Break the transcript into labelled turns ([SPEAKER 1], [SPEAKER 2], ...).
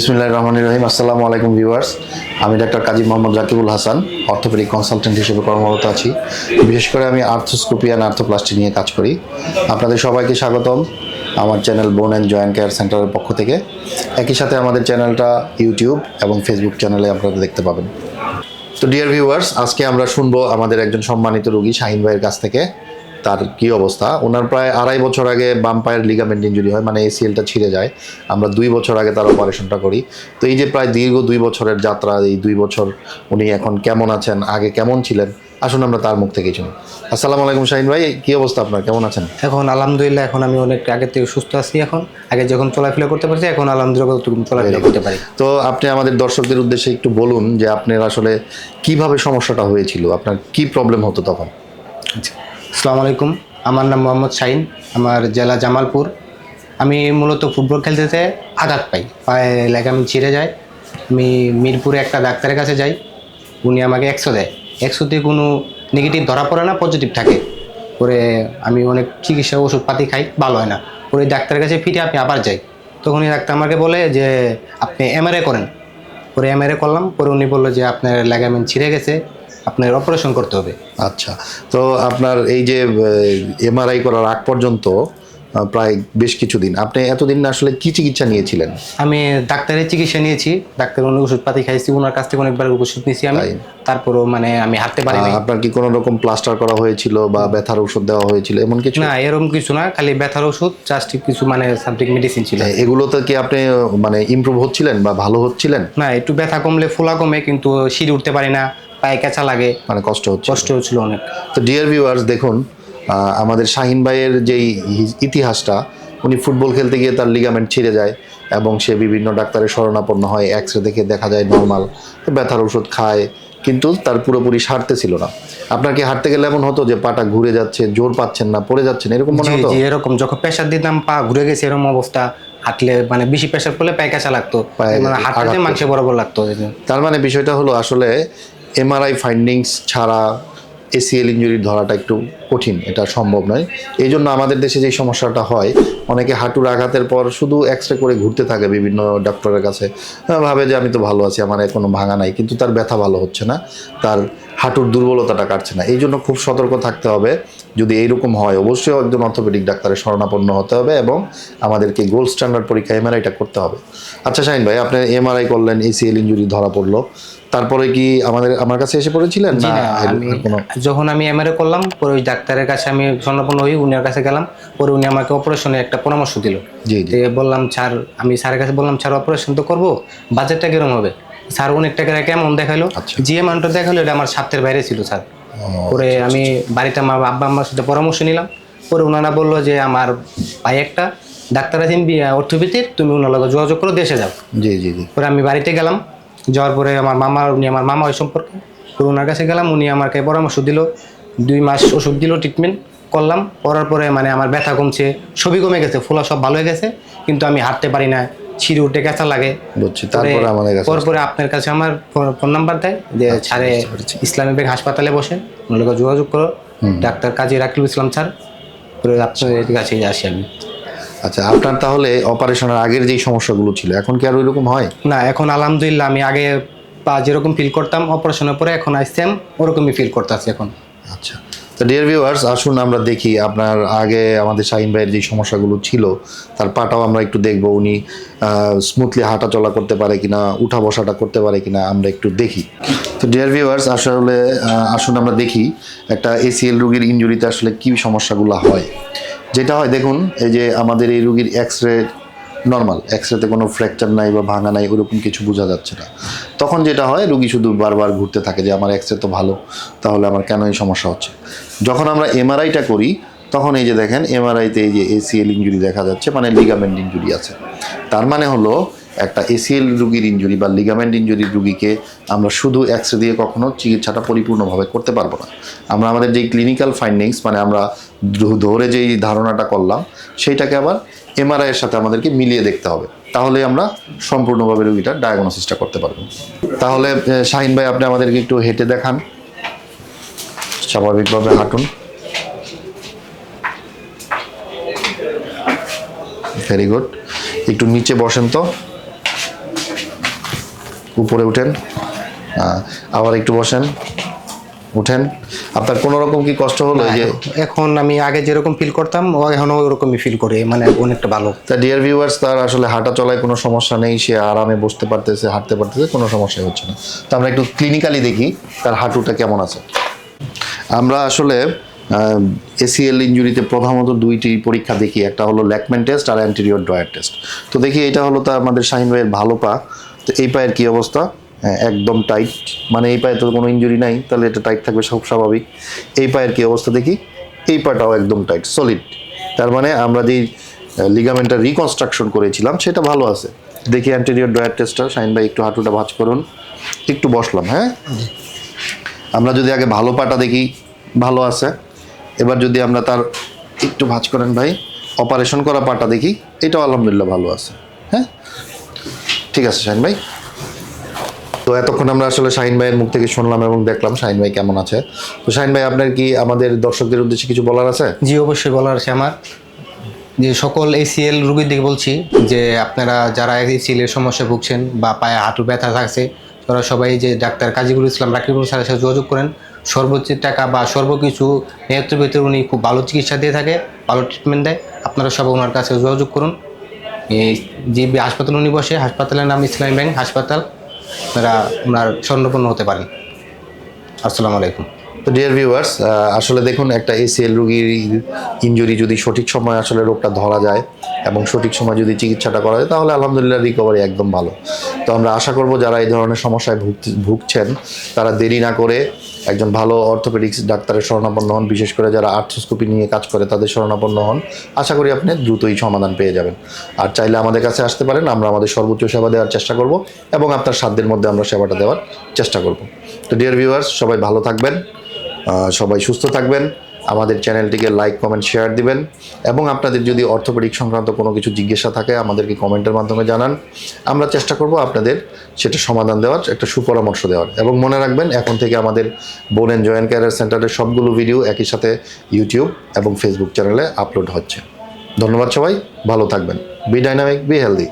[SPEAKER 1] বিসমিল্লাহ রহমান রহিম। আসসালামু আলাইকুম ভিউয়ার্স। আমি doctor Kazi Mohammad Rakibul Hasan, orthopaedic consultant হিসেবে কর্মরত আছি। বিশেষ করে আমি আর্থোস্কোপি অ্যান্ড আর্থোপ্লাস্টি নিয়ে কাজ করি। আপনাদের সবাইকে স্বাগতম আমার চ্যানেল বোন অ্যান্ড জয়েন্ট কেয়ার সেন্টারের পক্ষ থেকে। একই সাথে আমাদের চ্যানেলটা ইউটিউব এবং ফেসবুক চ্যানেলে আপনারা দেখতে পাবেন। তো ডিয়ার ভিউয়ার্স আজকে আমরা শুনব আমাদের একজন সম্মানিত রোগী শাহিন ভাইয়ের কাছ থেকে। তার কি অবস্থা? ওনার প্রায় আড়াই বছর আগে বাম পায়ের লিগামেন্ট ইঞ্জুরি হয় মানে এসিএলটা ছিঁড়ে যায়। আমরা দুই বছর আগে তার অপারেশনটা করি। তো এই যে প্রায় দীর্ঘ দুই বছরের যাত্রা এই দুই বছর উনি এখন কেমন আছেন আগে কেমন ছিলেন আসুন আমরা তার মুখ থেকে শুনি। আসসালামু আলাইকুম শাহিন ভাই কি অবস্থা আপনার? কেমন আছেন?
[SPEAKER 2] এখন আলহামদুলিল্লাহ এখন আমি অনেক আগে থেকে সুস্থ আছি এখন। আগে যখন চলাফেরা করতে পারছি এখন আলহামদুলিল্লাহ চলাফেরা করতে পারি।
[SPEAKER 1] তো আপনি আমাদের দর্শকদের উদ্দেশ্যে একটু বলুন যে আপনার আসলে কীভাবে সমস্যাটা হয়েছিল? আপনার কি প্রবলেম হতো তখন?
[SPEAKER 2] আচ্ছা। আসসালামু আলাইকুম। আমার নাম মোহাম্মদ শাহিন, আমার জেলা জামালপুর। আমি মূলত ফুটবল খেলতে আঘাত পাই, পায়ে লেগাম ছিঁড়ে যায় আমি মিরপুরে একটা ডাক্তারের কাছে যাই, উনি আমাকে একশো দেয়। একশোতে কোনো নেগেটিভ ধরা পড়ে না পজিটিভ থাকে। পরে আমি অনেক চিকিৎসা ওষুধপাতি খাই, ভালো হয় না। পরে ডাক্তারের কাছে ফিরে আমি আবার যাই। তখন এই ডাক্তার আমাকে বলে যে, আপনি এমআরআই করেন। পরে এমআরআই করলাম, পরে উনি বলল যে, আপনার লেগামেন্ট ছিঁড়ে গেছে। আপনার অপারেশন করতে হবে।
[SPEAKER 1] আচ্ছা তো আপনার এই যে এমআরআই করার আগ পর্যন্ত প্রায় বেশ কিছুদিন আপনি এতদিন আসলে কি চিকিৎসা নিয়েছিলেন?
[SPEAKER 2] আমি ডাক্তারের চিকিৎসা নিয়েছি ডাক্তার অনেক ওষুধ পাতি খাইছি ওনার কাছ থেকে অনেকবার ওষুধ নিয়েছি আমি? তারপরও মানে আমি হাঁটতে পারি না
[SPEAKER 1] আপনার কি কোনো রকম প্লাস্টার করা হয়েছিল বা ব্যথার ওষুধ দেওয়া হয়েছিল এমন কিছু?
[SPEAKER 2] না এরকম কিছু না খালি ব্যথার ওষুধ জাস্ট কিছু মানে সামথিং মেডিসিন ছিল।
[SPEAKER 1] এগুলোতে কি আপনি মানে ইমপ্রুভ হচ্ছিলেন বা ভালো হচ্ছিলেন?
[SPEAKER 2] না একটু ব্যথা কমলে ফোলা কমে কিন্তু সিঁড়ি উঠতে পারি না পায়ে কেঁচা লাগে।
[SPEAKER 1] মানে কষ্ট হচ্ছে
[SPEAKER 2] কষ্ট হচ্ছিল অনেক।
[SPEAKER 1] তো ডিয়ার ভিউয়ার্স দেখুন আমাদের শাহিন ভাইয়ের যেই ইতিহাসটা উনি ফুটবল খেলতে গিয়ে তার লিগামেন্ট ছিঁড়ে যায় এবং সে বিভিন্ন ডাক্তারের শরণাপন্ন হয় এক্স রে দেখে দেখা যায় নর্মাল ব্যথার ওষুধ খায় কিন্তু তার পুরোপুরি সারতে ছিল না। আপনার কি হাঁটতে গেলে এমন হতো যে পাটা ঘুরে যাচ্ছে জোর পাচ্ছেন না পড়ে যাচ্ছেন এরকম মনে হতো?
[SPEAKER 2] এরকম। যখন প্রেশার দিতাম পা ঘুরে গেছে এরকম অবস্থা। হাঁটলে মানে বেশি প্রেশার পড়লে পায়ে কাঁচা লাগতো মানে হাঁটতে মাংস বরাবর লাগতো।
[SPEAKER 1] তার মানে বিষয়টা হলো আসলে এমআরআই ফাইন্ডিংস ছাড়া এসিএল ইঞ্জুরির ধরাটা একটু কঠিন এটা সম্ভব নয়। এই জন্য আমাদের দেশে যে সমস্যাটা হয় অনেকে হাঁটুর আঘাতের পর শুধু এক্স রে করে ঘুরতে থাকে বিভিন্ন ডক্টরের কাছে। আহ, ভাবে যে আমি তো ভালো আছি আমার কোনো ভাঙা নাই কিন্তু তার ব্যথা ভালো হচ্ছে না। তার হাঁটুর দুর্বলতাটা কাটছে না। এই জন্য খুব সতর্ক থাকতে হবে। যদি এইরকম হয় অবশ্যই একজন অর্থোপেডিক ডাক্তারের শরণাপন্ন হতে হবে এবং আমাদেরকে গোল্ড স্ট্যান্ডার্ড পরীক্ষা এমআরআইটা করতে হবে। আচ্ছা শাহিন ভাই আপনি এমআরআই করলেন এসিএল ইঞ্জুরি ধরা পড়ল। তারপরে কি আমাদের আমার কাছে এসে পড়েছিলেন? না
[SPEAKER 2] যখন আমি এমআরআই করলাম পরে ওই ডাক্তারের কাছে আমি স্বর্ণপন্ন হই উনার কাছে গেলাম। পরে উনি আমাকে অপারেশনে একটা পরামর্শ দিল। বললাম স্যার আমি স্যারের কাছে বললাম স্যার অপারেশন তো করব বাজেটটা কিরম হবে? স্যার অনেক টাকা কেমন দেখাল।
[SPEAKER 1] আচ্ছা।
[SPEAKER 2] যে অ্যামাউন্টটা দেখাল এটা আমার স্বার্থের বাইরে ছিল স্যার। পরে আমি বাড়িতে আমার আব্বা আম্মার সাথে পরামর্শ নিলাম। পরে ওনারা বলল যে আমার ভাই একটা ডাক্তার আছেন অর্থোপেথির তুমি ওনার লগে যোগাযোগ করো দেশে যাও।
[SPEAKER 1] জি জি জি।
[SPEAKER 2] পরে আমি বাড়িতে গেলাম। যাওয়ার পরে আমার মামা উনি আমার মামা ওই সম্পর্কে। পরে ওনার কাছে গেলাম উনি আমাকে পরামর্শ দিল। দুই মাস ওষুধ দিল ট্রিটমেন্ট করলাম। করার পরে মানে আমার ব্যথা কমছে ছবি কমে গেছে ফোলা সব ভালো হয়ে গেছে। কিন্তু আমি হাঁটতে পারি না ছিঁড়ে উঠে কেঁচা লাগে।
[SPEAKER 1] বুঝছি তারপরে আমাদের কাছে
[SPEAKER 2] পরে আপনার কাছে আমার ফোন নাম্বার দেয় যে ছাড়ে ইসলামী বেগ হাসপাতালে বসে ওনার যোগাযোগ করো। ডাক্তার কাজী রাকিবুল ইসলাম স্যার পরে আপনার কাছে আসি আমি।
[SPEAKER 1] আচ্ছা আপনার তাহলে অপারেশনের আগের যেই সমস্যাগুলো ছিল এখন কি আর ওইরকম হয়?
[SPEAKER 2] না এখন আলহামদুলিল্লাহ আমি আগে পা যেরকম ফিল করতাম অপারেশনের পরে এখন সেম ওরকমই ফিল করতেছি এখন।
[SPEAKER 1] আচ্ছা তো ডিয়ার ভিউয়ার্স আসুন আমরা দেখি আপনার আগে আমাদের শাহিন ভাইয়ের যে সমস্যাগুলো ছিল, তার পাটাও আমরা একটু দেখব। উনি স্মুথলি হাঁটা চলা করতে পারে কিনা, উঠা বসাটা করতে পারে কিনা, আমরা একটু দেখি। তো ডিয়ার ভিউয়ার্স আসলে আসুন আমরা দেখি একটা এসিএল রোগীর ইনজুরিতে আসলে কি সমস্যাগুলো হয়। যেটা হয়, দেখুন, এই যে আমাদের এই রুগীর এক্স রে নর্মাল এক্সরেতে কোনো ফ্র্যাকচার নাই বা ভাঙা নাই, ওরকম কিছু বোঝা যাচ্ছে না। তখন যেটা হয়, রুগী শুধু বারবার ঘুরতে থাকে যে, আমার এক্সরে তো ভালো, তাহলে আমার কেন এই সমস্যা হচ্ছে? যখন আমরা এমআরআইটা করি, তখন এই যে দেখেন এমআরআইতে এই যে এসিএল ইঞ্জুরি দেখা যাচ্ছে মানে লিগামেন্ট ইঞ্জুরি আছে। তার মানে হলো একটা এসিএল রুগীর ইঞ্জুরি বা লিগামেন্ট ইঞ্জুরির রুগীকে আমরা শুধু এক্সরে দিয়ে কখনো চিকিৎসাটা পরিপূর্ণভাবে করতে পারব না। আমরা আমাদের যেই ক্লিনিক্যাল ফাইন্ডিংস মানে আমরা ধরে যেই ধারণাটা করলাম, সেইটাকে আবার এমআরআই এর সাথে আমাদেরকে মিলিয়ে দেখতে হবে। তাহলে আমরা সম্পূর্ণভাবে রুগীটার ডায়াগনোসিসটা করতে পারব। তাহলে শাহিন ভাই, আপনি আমাদেরকে একটু হেঁটে দেখান। স্বাভাবিকভাবে হাঁটুন। ভেরি গুড একটু নিচে বসেন তো। উপরে উঠেন। আবার একটু বসেন। উঠেন। আপনার কোনো রকম কি কষ্ট হলো যে?
[SPEAKER 2] এখন আমি আগে যেরকম ফিল করতাম ও এখনও ওরকমই ফিল করে মানে অনেকটা ভালো।
[SPEAKER 1] তা ডিয়ার ভিউয়ার্স তার আসলে হাঁটা চলায় কোনো সমস্যা নেই সে আরামে বসতে পারতেছে হাঁটতে পারতেছে কোনো সমস্যা হচ্ছে না। তো আমরা একটু ক্লিনিক্যালি দেখি তার হাঁটুটা কেমন আছে। আমরা আসলে এসিএল ইঞ্জুরিতে প্রধানত দুইটি পরীক্ষা দেখি একটা হলো ল্যাকমেন টেস্ট আর অ্যান্টেরিয়র ড্রয়ার টেস্ট তো দেখি এটা হলো তো আমাদের শাহিন ভাইয়ের ভালো পা। তো এই পায়ের কি অবস্থা? হ্যাঁ, একদম টাইট মানে এই পায়ে তো কোনো ইঞ্জুরি নাই তাহলে এটা টাইট থাকবে সব স্বাভাবিক। এই পায়ের কি অবস্থা দেখি? এই পাটাও একদম টাইট সলিড তার মানে আমরা যেই লিগামেন্টটা রিকনস্ট্রাকশন করেছিলাম সেটা ভালো আছে। দেখি অ্যান্টেরিয়র ড্রয়ার টেস্টটা শাহিন ভাই একটু হাঁটুটা ভাঁজ করুন। একটু বসলাম হ্যাঁ? আমরা যদি আগে ভালো পাটা দেখি ভালো আছে। এবার যদি আমরা তার একটু ভাঁজ করেন ভাই অপারেশন করা পাটা দেখি এটাও আলহামদুলিল্লাহ ভালো আছে হ্যাঁ? ঠিক আছে, শাহিন ভাই। তো এতক্ষণ আমরা আসলে শাহিন ভাইয়ের মুখ থেকে শুনলাম এবং দেখলাম শাহিন ভাই কেমন আছে। তো শাহিন ভাই, আপনার কি আমাদের দর্শকদের উদ্দেশ্যে কিছু বলার আছে?
[SPEAKER 2] জি, অবশ্যই বলার আছে আমার। যে সকল এসিএল দিকে বলছি যে আপনারা যারা এসিএল এর সমস্যায় ভুগছেন বা পায়ে হাঁটু ব্যথা থাকছে, তারা সবাই যে ডাক্তার কাজীগুল ইসলাম রাকিবুল স্যারের সাথে যোগাযোগ করেন। সর্বোচ্চ টাকা বা সর্বকিছু নিহতের ভিতরে উনি খুব ভালো চিকিৎসা দিয়ে থাকে, ভালো ট্রিটমেন্ট দেয়। আপনারা সবাই ওনার কাছে যোগাযোগ করুন। যে হাসপাতাল উনি বসে, হাসপাতালের নাম ইসলামী ব্যাংক, হাসপাতাল, আপনারা, আপনার স্বর্ণপূর্ণ হতে পারেন। আসসালামু আলাইকুম।
[SPEAKER 1] তো ডিয়ার ভিউয়ার্স আসলে দেখুন, একটা এসিএল রুগীর ইঞ্জুরি যদি সঠিক সময় আসলে রোগটা ধরা যায় এবং সঠিক সময় যদি চিকিৎসাটা করা যায়, তাহলে আলহামদুলিল্লাহ রিকভারি একদম ভালো। তো আমরা আশা করব যারা এই ধরনের সমস্যায় ভুগছেন, তারা দেরি না করে একজন ভালো অর্থোপেডিক্স ডাক্তারের শরণাপন্ন হন। বিশেষ করে যারা আর্থোস্কোপি নিয়ে কাজ করে, তাদের শরণাপন্ন হন। আশা করি আপনি দ্রুতই সমাধান পেয়ে যাবেন। আর চাইলে আমাদের কাছে আসতে পারেন, আমরা আমাদের সর্বোচ্চ সেবা দেওয়ার চেষ্টা করব এবং আপনার সাধ্যের মধ্যে আমরা সেবাটা দেওয়ার চেষ্টা করব। তো ডিয়ার ভিউয়ার্স সবাই ভালো থাকবেন সবাই সুস্থ থাকবেন। আমাদের চ্যানেলটিকে লাইক কমেন্ট শেয়ার দিবেন। এবং আপনাদের যদি অর্থোপেডিক সংক্রান্ত কোনো কিছু জিজ্ঞাসা থাকে, আমাদেরকে কমেন্টের মাধ্যমে জানান। আমরা চেষ্টা করব আপনাদের সেটা সমাধান দেওয়ার, একটা সুপরামর্শ দেওয়ার। এবং মনে রাখবেন, এখন থেকে আমাদের বোনেন জয়েন্ট ক্যারিয়ার সেন্টারের সবগুলো ভিডিও একই সাথে ইউটিউব এবং ফেসবুক চ্যানেলে আপলোড হচ্ছে। ধন্যবাদ সবাই, ভালো থাকবেন। B dynamic be healthy